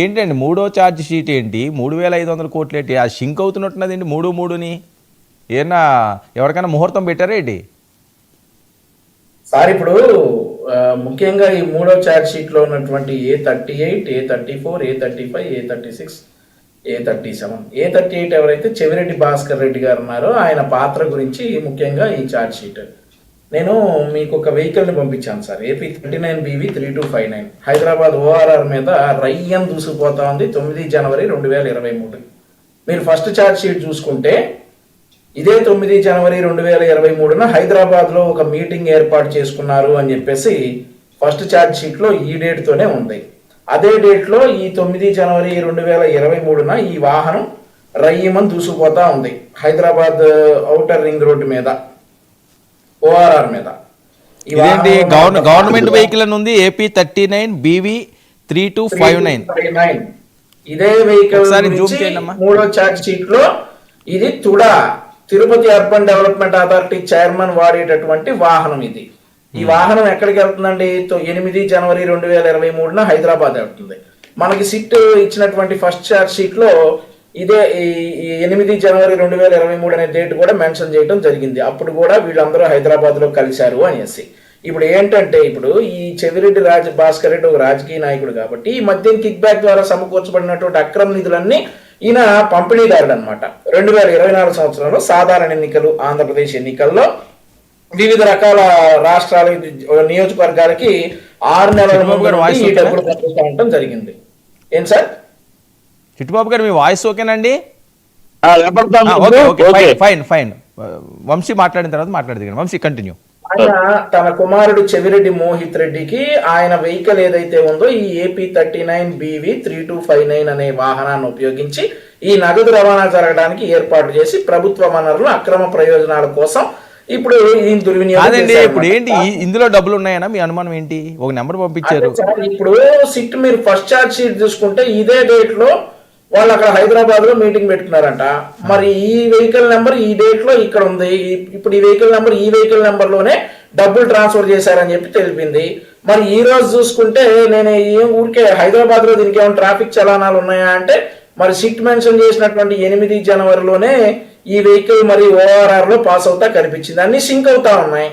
ఏంటండి మూడో charge sheet ఏంటి? మూడు వేల ఐదు వందల కోట్లు ఏంటి? ఆ షింక్ అవుతున్నట్టున్నదండి మూడు మూడుని? ఏమన్నా ఎవరికైనా ముహూర్తం పెట్టారా ఏంటి? సార్ ఇప్పుడు ముఖ్యంగా ఈ మూడో ఛార్జ్ షీట్లో ఉన్నటువంటి A thirty eight A thirty four A thirty five A thirty six A thirty seven A thirty eight ఎవరైతే చెవిరెడ్డి భాస్కర్ రెడ్డి గారు ఉన్నారో ఆయన పాత్ర గురించి ముఖ్యంగా ఈ ఛార్జ్ షీట్ నేను మీకు ఒక వెహికల్ని పంపించాను sir. AP thirty nine BV three two five nine. Hyderabad ORR మీద రయ్యం దూసుకుపోతా ఉంది తొమ్మిది జనవరి రెండు వేల ఇరవై మూడు. మీరు ఫస్ట్ ఛార్జ్ షీట్ చూసుకుంటే ఇదే తొమ్మిది జనవరి రెండు వేల ఇరవై మూడున హైదరాబాద్లో ఒక మీటింగ్ ఏర్పాటు చేసుకున్నారు అని చెప్పేసి ఫస్ట్ ఛార్జ్ షీట్లో ఈ డేట్తోనే ఉంది. అదే డేట్లో ఈ తొమ్మిది జనవరి రెండు వేల ఇరవై మూడున ఈ వాహనం రయ్యమని దూసుకుపోతా ఉంది. హైదరాబాద్ ఔటర్ రింగ్ రోడ్డు మీద. ఓఆర్ఆర్ మీద. ఇదేంటి? గవర్నమెంట్ వెహికల్ అని ఉంది AP thirty nine BV three two five nine. 359. ఇదే వెహికల్. మూడో చార్జ్ షీట్లో ఇది TUDA Tirupati urban development authority chairman వాడేటటువంటి వాహనం ఇది. ఈ వాహనం ఎక్కడికి వెళ్తుందండి? ఎనిమిది జనవరి రెండు వేల ఇరవై మూడున హైదరాబాద్ వెళ్తుంది. మనకి సిట్ ఇచ్చినటువంటి ఫస్ట్ చార్జ్ షీట్లో ఇదే ఈ- ఎనిమిది జనవరి రెండు వేల ఇరవై మూడు అనే డేట్ కూడా మెన్షన్ చేయడం జరిగింది. అప్పుడు కూడా వీళ్ళందరూ హైదరాబాద్లో కలిశారు అనేసి. ఇప్పుడు ఏంటంటే ఇప్పుడు ఈ చెవిరెడ్డి రాజ భాస్కర్ రెడ్డి ఒక రాజకీయ నాయకుడు కాబట్టి ఈ మద్యం కిక్ బ్యాక్ ద్వారా సమకూర్చబడినటువంటి అక్రమ నిధులన్నీ ఈయన పంపిణీదారుడు అనమాట రెండు వేల ఇరవై నాలుగు సంవత్సరంలో సాధారణ ఎన్నికలు ఆంధ్రప్రదేశ్ ఎన్నికల్లో వివిధ రకాల రాష్ట్రాల నియోజకవర్గాలకి ఆరు నెలల ఈ? డబ్బులు పంపిస్తూ ఉండటం జరిగింది. ఏం సార్? చిట్టుబాబు గారు మీ వాయిస్ ఓకేనండి. ఫైన్ ఫైన్ వంశీ మాట్లాడిన తర్వాత మాట్లాడదు. వంశీ కంటిన్యూ ఆయన తన కుమారుడు చెవిరెడ్డి మోహిత్ రెడ్డికి ఆయన వెహికల్ ఏదైతే ఉందో ఈ AP thirty nine BV three two five nine అనే వాహనాన్ని ఉపయోగించి ఈ నగదు రవాణా జరగడానికి ఏర్పాటు చేసి ప్రభుత్వ వనరులు అక్రమ ప్రయోజనాల కోసం ఇప్పుడు కాదండి. ఇప్పుడు ఏంటి? ఇందులో డబ్బులు ఉన్నాయనా? మీ అనుమానం ఏంటి? ఒక నెంబర్ పంపించారు. ఇప్పుడు సిట్ మీరు ఫస్ట్ చార్జ్ షీట్ చూసుకుంటే ఇదే డేట్లో వాళ్ళు అక్కడ హైదరాబాద్లో మీటింగ్ పెట్టుకున్నారంట. మరి ఈ వెహికల్ నెంబర్ ఈ డేట్లో ఇక్కడ ఉంది. ఇప్పుడు ఈ వెహికల్ నెంబర్ ఈ వెహికల్ నెంబర్లోనే డబ్బులు ట్రాన్స్ఫర్ చేశారని చెప్పి తెలిపింది. మరి ఈ రోజు చూసుకుంటే నేను ఏం ఊరికే హైదరాబాద్లో దీనికి ఏమైనా ట్రాఫిక్ చలానాలు ఉన్నాయా అంటే మరి సిట్ మెన్షన్ చేసినటువంటి ఎనిమిది జనవరిలోనే ఈ వెహికల్ మరి ఓఆర్ఆర్లో పాస్ అవుతా కనిపించింది. అన్ని సింక్ అవుతా ఉన్నాయి.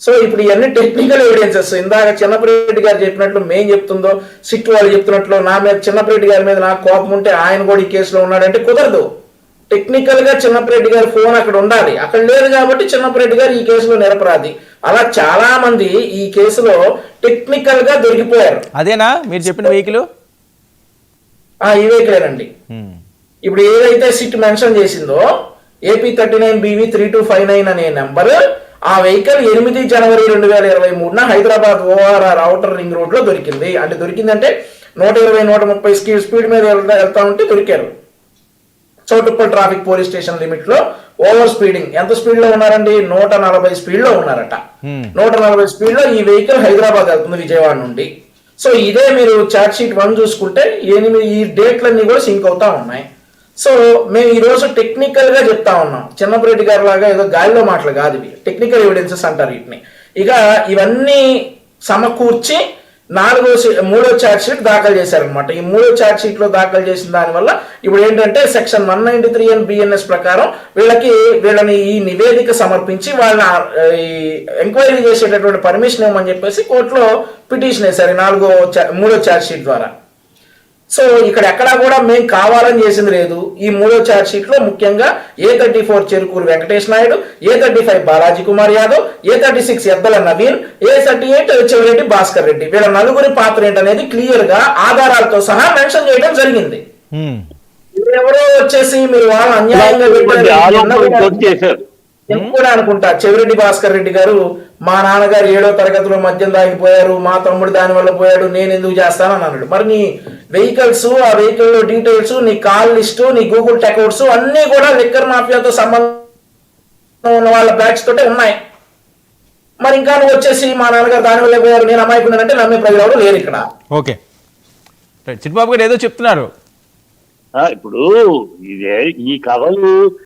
సో ఇప్పుడు ఇవన్నీ టెక్నికల్ ఎవిడెన్సెస్ ఇందాక చిన్నపరెడ్డి గారు చెప్పినట్లు మేం చెప్తుందో సిట్ వాళ్ళు చెప్తున్నట్లు నా మీద చిన్నపరెడ్డి గారి మీద నాకు కోపం ఉంటే ఆయన కూడా ఈ కేసులో ఉన్నాడంటే కుదరదు. టెక్నికల్గా చిన్నపరెడ్డి గారి ఫోన్ అక్కడ ఉండాలి. అక్కడ లేదు కాబట్టి చిన్నపరెడ్డి గారు ఈ కేసులో నిరపరాధి. అలా చాలా మంది ఈ కేసులో టెక్నికల్గా దొరికిపోయారు. అదేనా? మీరు చెప్పిన వెహికల్? ఆ ఈ వెహికలేనండి ఇప్పుడు ఏదైతే సిట్ మెన్షన్ చేసిందో AP thirty nine BV three two five nine అనే నెంబర్ ఆ వెహికల్ ఎనిమిది జనవరి రెండు వేల ఇరవై మూడున హైదరాబాద్ ఓఆర్ఆర్ అవుటర్ రింగ్ రోడ్లో దొరికింది. అంటే దొరికిందంటే నూట ఇరవై నూట ముప్పై స్పీడ్ మీద వెళ్తా ఉంటే దొరికారు. చౌటుప్పల్ ట్రాఫిక్ పోలీస్ స్టేషన్ లిమిట్లో ఓవర్ స్పీడింగ్. ఎంత స్పీడ్లో ఉన్నారండి? నూట నలభై స్పీడ్లో ఉన్నారట. నూట నలభై స్పీడ్లో ఈ వెహికల్ హైదరాబాద్ వెళ్తుంది విజయవాడ నుండి. సో ఇదే మీరు చార్ట్ షీట్ వన్ చూసుకుంటే ఎనిమిది ఈ డేట్లన్నీ కూడా సింక్ అవుతా ఉన్నాయి. సో మేము ఈరోజు టెక్నికల్గా టెక్నికల్గా చెప్తా ఉన్నాం. చిన్నపరెడ్డి గారు లాగా ఏదో గాలిలో మాటలు కాదు ఇవి. టెక్నికల్ ఎవిడెన్సెస్ అంటారు వీటిని. ఇక ఇవన్నీ సమకూర్చి నాలుగో మూడో ఛార్జ్ షీట్ దాఖలు చేశారనమాట ఈ మూడో ఛార్జ్ షీట్లో దాఖలు చేసిన దానివల్ల ఇప్పుడు ఏంటంటే section one ninety three and BNS ప్రకారం వీళ్ళకి వీళ్ళని ఈ నివేదిక సమర్పించి వాళ్ళని ఈ ఎంక్వైరీ చేసేటటువంటి పర్మిషన్ ఇవ్వమని చెప్పేసి కోర్టులో పిటిషన్ వేశారు నాలుగో చా- మూడో ఛార్జ్ షీట్ ద్వారా. సో ఇక్కడ ఎక్కడా కూడా మేము కావాలని చేసింది లేదు. ఈ మూడో ఛార్జ్ షీట్లో ముఖ్యంగా A thirty four Cherukuru Venkatesh Naidu A thirty five Balaji Kumar Yadav A thirty six Eddala Naveen A thirty eight Chevireddy Bhaskar Reddy. వీళ్ళ నలుగురి పాత్ర ఏంటనేది క్లియర్గా ఆధారాలతో సహా మెన్షన్ చేయడం జరిగింది. ఎవరో వచ్చేసి మీరు వాళ్ళు అన్యాయంగా పెట్టారు. నేను కూడా అనుకుంటా. చెవిరెడ్డి భాస్కర్ రెడ్డి గారు మా నాన్నగారు ఏడో తరగతిలో మద్యం తాగిపోయారు మా తమ్ముడు దాని వల్ల పోయాడు నేను ఎందుకు చేస్తానని అన్నాడు. మరి నీ వెహికల్స్ ఆ వెహికల్లో డీటెయిల్స్ నీ కాల్ లిస్టు నీ గూగుల్ టెకౌట్స్ అన్ని కూడా లిక్కర్ మాఫియాతో సంబంధం ఉన్న వాళ్ళ బ్యాగ్స్ తోటే ఉన్నాయి. మరి ఇంకా నువ్వు వచ్చేసి మా నాన్నగారు దాని వల్ల పోయారు నేను అమ్మాయికున్నానంటే నమ్మే ప్రజలు ఎవరు లేరు ఇక్కడ. ఓకే. చిట్టుబాబు గారు ఏదో చెప్తున్నారు. ఆ, ఇప్పుడు ఇదే ఈ కథలు